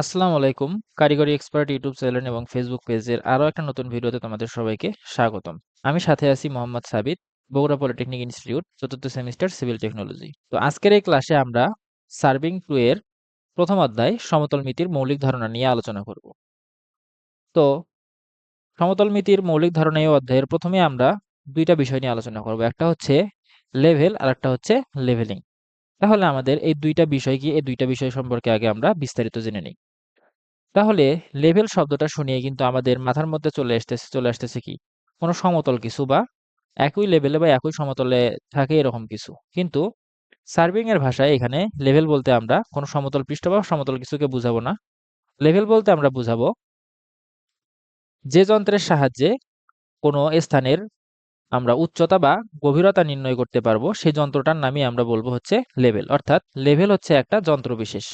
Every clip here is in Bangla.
আসসালামু আলাইকুম। কারিগরি এক্সপার্ট ইউটিউব চ্যানেল এবং ফেসবুক পেজের আরও একটা নতুন ভিডিওতে তোমাদের সবাইকে স্বাগতম। আমি সাথে আছি মোহাম্মদ সাবিত, বগুড়া পলিটেকনিক ইনস্টিটিউট, চতুর্থ সেমিস্টার সিভিল টেকনোলজি। তো আজকের এই ক্লাসে আমরা সার্ভিং টু এর প্রথম অধ্যায় সমতল মিতির মৌলিক ধারণা নিয়ে আলোচনা করব। তো সমতল মিতির মৌলিক ধারণা এই অধ্যায়ের প্রথমে আমরা দুইটা বিষয় নিয়ে আলোচনা করব। একটা হচ্ছে লেভেল আর একটা হচ্ছে লেভেলিং তাহলে আমাদের এই দুইটা বিষয় কি? এই দুইটা বিষয় সম্পর্কে আগে আমরা বিস্তারিত জেনে নিই। তাহলে লেভেল শব্দটা শুনিয়ে কিন্তু আমাদের মাথার মধ্যে চলে আসতেছে চলে আসতেছে কি? কোনো সমতল কিছু বা একই লেভেলে বা একই সমতলে থাকে এরকম কিছু। কিন্তু সার্ভিং এর ভাষায় এখানে লেভেল বলতে আমরা কোনো সমতল পৃষ্ঠ বা সমতল কিছুকে বুঝাবো না। লেভেল বলতে আমরা বুঝাবো যে যন্ত্রের সাহায্যে কোনো স্থানের আমরা উচ্চতা বা গভীরতা নির্ণয় করতে পারব, সেই যন্ত্রটার নামই আমরা বলব হচ্ছে লেভেল অর্থাৎ লেভেল হচ্ছে একটা যন্ত্র বিশেষ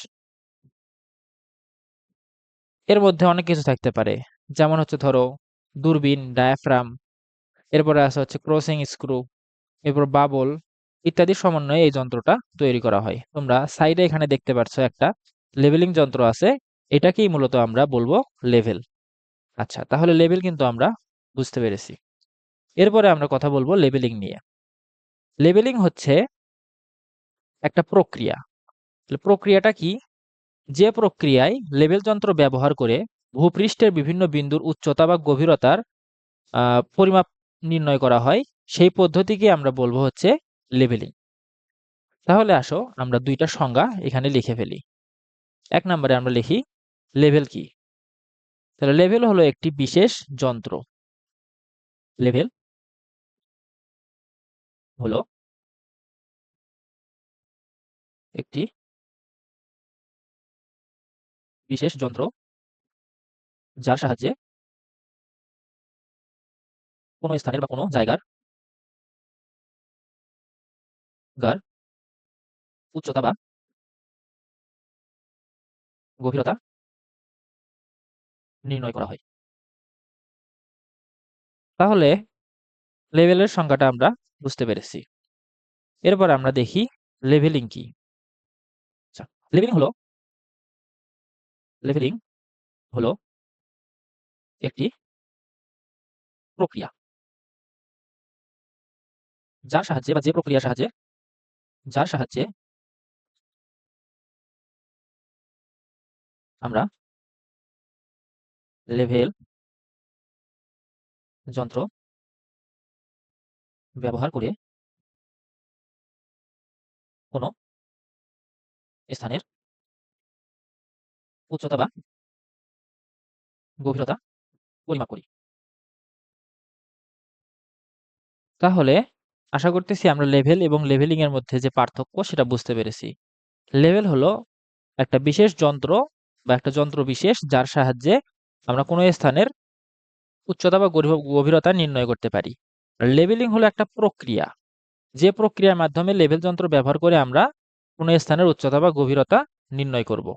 এর মধ্যে অনেক কিছু থাকতে পারে। যেমন হচ্ছে ধরো, দূরবীন ডায়াফ্রাম এরপরে আছে হচ্ছে ক্রসিং স্ক্রু এরপর বাবল ইত্যাদি সমন্বয়ে এই যন্ত্রটা তৈরি করা হয়। তোমরা সাইডে এখানে দেখতে পাচ্ছ একটা লেভেলিং যন্ত্র আছে, এটাকেই মূলত আমরা বলব লেভেল আচ্ছা তাহলে লেভেল কিন্তু আমরা বুঝতে পেরেছি। এরপরে আমরা কথা বলব লেভেলিং নিয়ে। লেভেলিং হচ্ছে একটা প্রক্রিয়া। প্রক্রিয়াটা কি? যে প্রক্রিয়ায় লেবেল যন্ত্র ব্যবহার করে ভূপৃষ্ঠের বিভিন্ন বিন্দুর উচ্চতা বা গভীরতার পরিমাপ নির্ণয় করা হয়, সেই পদ্ধতিকে আমরা বলব হচ্ছে লেবেলিং। তাহলে আসো আমরা দুইটা সংজ্ঞা এখানে লিখে ফেলি। এক নম্বরে আমরা লিখি লেভেল কি? তাহলে লেভেল হলো একটি বিশেষ যন্ত্র। লেভেল হলো একটি বিশেষ যন্ত্র যার সাহায্যে কোনো স্থানের বা কোনো জায়গার গার উচ্চতা বা গভীরতা নির্ণয় করা হয়। তাহলে লেভেলের সংখ্যাটা আমরা বুঝতে পেরেছি। এরপর আমরা দেখি লেভেলিং কি। আচ্ছা লেভেলিং হলো লেভেলিং হলো একটি প্রক্রিয়া। যার সাহায্যে বা যে প্রক্রিয়ার সাহায্যে, যার সাহায্যে আমরা লেভেল যন্ত্র ব্যবহার করে কোনো স্থানের উচ্চতা বা গভীরতা পরিমাপ করি। তাহলে আশা করতেছি আমরা লেভেল এবং লেভেলিং এর মধ্যে যে পার্থক্য সেটা বুঝতে পেরেছি। লেভেল হলো একটা বিশেষ যন্ত্র বা একটা যন্ত্র বিশেষ যার সাহায্যে আমরা কোনো স্থানের উচ্চতা বা গভীরতা নির্ণয় করতে পারি। লেভেলিং হলো একটা প্রক্রিয়া। যে প্রক্রিয়ার মাধ্যমে লেভেল যন্ত্র ব্যবহার করে আমরা কোনো স্থানের উচ্চতা বা গভীরতা নির্ণয় করব।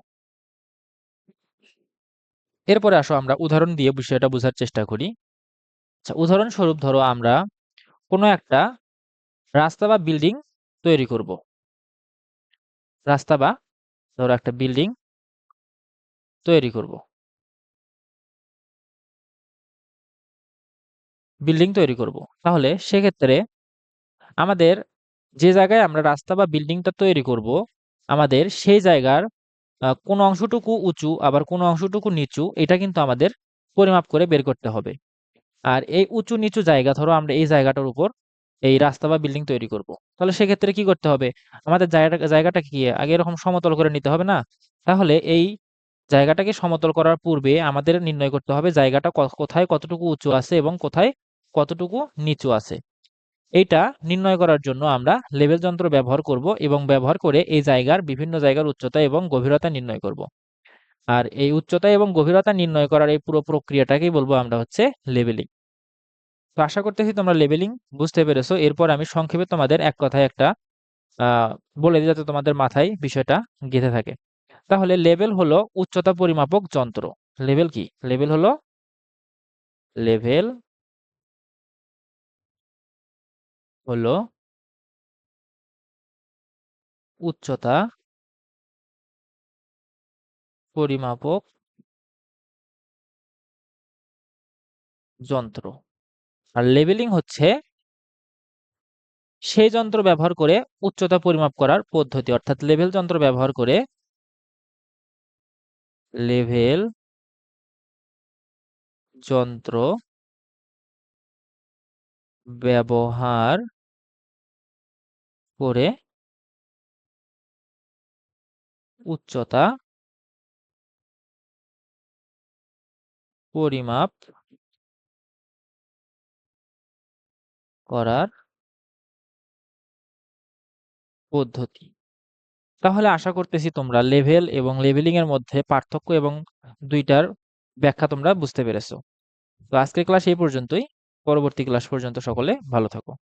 এরপরে আসো আমরা উদাহরণ দিয়ে বিষয়টা বোঝার চেষ্টা করি। আচ্ছা উদাহরণস্বরূপ ধরো আমরা কোনো একটা রাস্তা বা বিল্ডিং তৈরি করব। রাস্তা বা ধরো একটা বিল্ডিং তৈরি করব। বিল্ডিং তৈরি করব। তাহলে সেক্ষেত্রে আমাদের যে জায়গায় আমরা রাস্তা বা বিল্ডিংটা তৈরি করব, আমাদের সেই জায়গার কোন অংশটুকু উঁচু, আবার কোন অংশটুকু নিচু, এটা কিন্তু আমাদের পরিমাপ করে বের করতে হবে। আর এই উঁচু নিচু জায়গা, ধরো আমরা এই জায়গাটার উপর এই রাস্তা বা বিল্ডিং তৈরি করব। তাহলে সেক্ষেত্রে কি করতে হবে? আমাদের জায়গাটা জায়গাটা কি আগে এরকম সমতল করে নিতে হবে না? তাহলে এই জায়গাটাকে সমতল করার পূর্বে আমাদের নির্ণয় করতে হবে জায়গাটা কোথায় কতটুকু উঁচু আছে এবং কোথায় কতটুকু নিচু আছে। এইটা নির্ণয় করার জন্য আমরা লেভেল যন্ত্র ব্যবহার করব এবং ব্যবহার করে এই জায়গার বিভিন্ন জায়গার উচ্চতা এবং গভীরতা নির্ণয় করব। আর এই উচ্চতা এবং গভীরতা নির্ণয় করার এই পুরো প্রক্রিয়াটাকেই বলব আমরা হচ্ছে লেভেলিং তো আশা করতেছি তোমরা লেভেলিং বুঝতে পেরেছ। এরপর আমি সংক্ষেপে তোমাদের এক কথায় একটা বলে দিই যাতে তোমাদের মাথায় বিষয়টা গেঁথে থাকে। তাহলে লেভেল হলো উচ্চতা পরিমাপক যন্ত্র। লেভেল কি? লেভেল হলো লেভেল হলো উচ্চতা পরিমাপক যন্ত্র। আর লেবেলিং হচ্ছে সেই যন্ত্র ব্যবহার করে উচ্চতা পরিমাপ করার পদ্ধতি। অর্থাৎ লেভেল যন্ত্র ব্যবহার করে লেভেল যন্ত্র ব্যবহার করে উচ্চতা, পরিমাপ করার পদ্ধতি। তাহলে আশা করতেছি তোমরা লেভেল এবং লেভেলিং এর মধ্যে পার্থক্য এবং দুইটার ব্যাখ্যা তোমরা বুঝতে পেরেছ। তো আজকের ক্লাস এই পর্যন্তই। পরবর্তী ক্লাস পর্যন্ত সকলে ভালো থাকো।